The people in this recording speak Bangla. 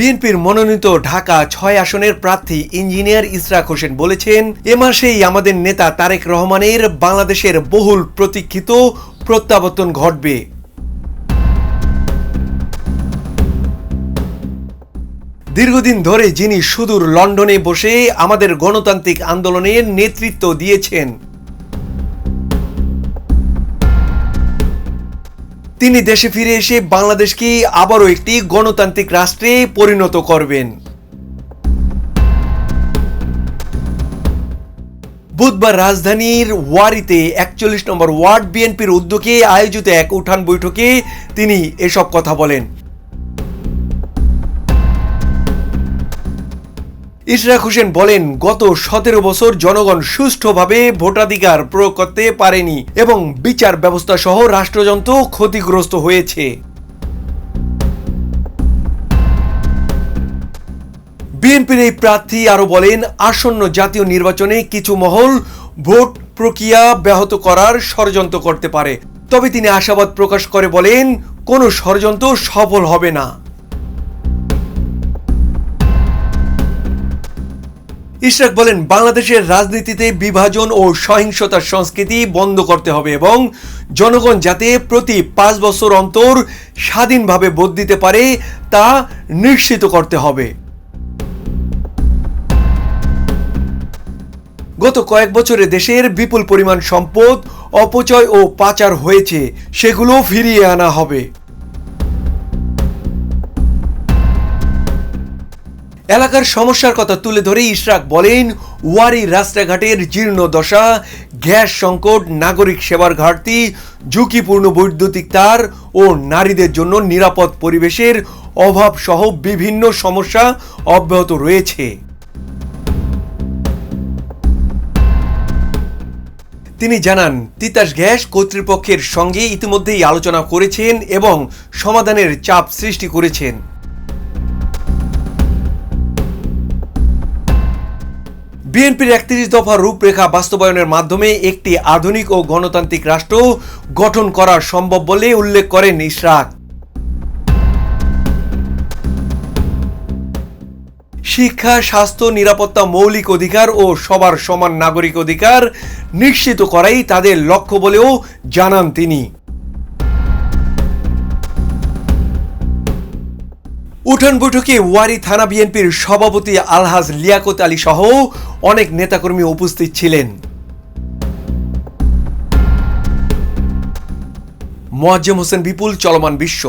বিএনপির মনোনীত ঢাকা ছয় আসনের প্রার্থী ইঞ্জিনিয়ার ইসরাক হোসেন বলেছেন, এ মাসেই আমাদের নেতা তারেক রহমানের বাংলাদেশের বহুল প্রতীক্ষিত প্রত্যাবর্তন ঘটবে। দীর্ঘদিন ধরে যিনি সুদূর লন্ডনে বসে আমাদের গণতান্ত্রিক আন্দোলনের নেতৃত্ব দিয়েছেন। তিনি দেশে ফিরে এসে বাংলাদেশকে আবারও একটি গণতান্ত্রিক রাষ্ট্রে পরিণত করবেন। বুধবার রাজধানীর ওয়ারিতে একচল্লিশ নম্বর ওয়ার্ড বিএনপির উদ্যোগে আয়োজিত এক উঠান বৈঠকে তিনি এসব কথা বলেন। ইশরাক হোসেন বলেন, গত সতেরো বছর জনগণ সুষ্ঠুভাবে ভোটাধিকার প্রয়োগ করতে পারেনি এবং বিচার ব্যবস্থা সহ রাষ্ট্রযন্ত্র ক্ষতিগ্রস্ত হয়েছে। বিএনপির এই প্রার্থী আরও বলেন, আসন্ন জাতীয় নির্বাচনে কিছু মহল ভোট প্রক্রিয়া ব্যাহত করার ষড়যন্ত্র করতে পারে। তবে তিনি আশাবাদ প্রকাশ করে বলেন, কোনো ষড়যন্ত্র সফল হবে না। ইশরাক বলেন, বাংলাদেশের রাজনীতিতে বিভাজন ও সহিংসতার সংস্কৃতি বন্ধ করতে হবে এবং জনগণ যাতে প্রতি পাঁচ বছর অন্তর স্বাধীনভাবে ভোট দিতে পারে তা নিশ্চিত করতে হবে। গত কয়েক বছরে দেশের বিপুল পরিমাণ সম্পদ, অপচয় ও পাচার হয়েছে, সেগুলো ফিরিয়ে আনা হবে। এলাকার সমস্যার কথা তুলে ধরে ইশরাক বলেন, ওয়ারি রাস্তাঘাটের জীর্ণ দশা, গ্যাস সংকট, নাগরিক সেবার ঘাটতি, ঝুঁকিপূর্ণ বৈদ্যুতিক তার ও নারীদের জন্য নিরাপদ পরিবেশের অভাব সহ বিভিন্ন সমস্যা অব্যাহত রয়েছে। তিনি জানান, তিতাস গ্যাস কর্তৃপক্ষের সঙ্গে ইতিমধ্যেই আলোচনা করেছেন এবং সমাধানের চাপ সৃষ্টি করেছেন। বিএনপির একত্রিশ দফা রূপরেখা বাস্তবায়নের মাধ্যমে একটি আধুনিক ও গণতান্ত্রিক রাষ্ট্র গঠন করা সম্ভব বলে উল্লেখ করেন ইশরাক। শিক্ষা, স্বাস্থ্য, নিরাপত্তা, মৌলিক অধিকার ও সবার সমান নাগরিক অধিকার নিশ্চিত করাই তাদের লক্ষ্য বলেও জানান তিনি। উঠান বৈঠকে ওয়ারি থানা বিএনপির সভাপতি আলহাজ লিয়াকত আলী সহ অনেক নেতাকর্মী উপস্থিত ছিলেন। মোয়াজ্জেম হোসেন বিপুল, চলমান বিশ্ব।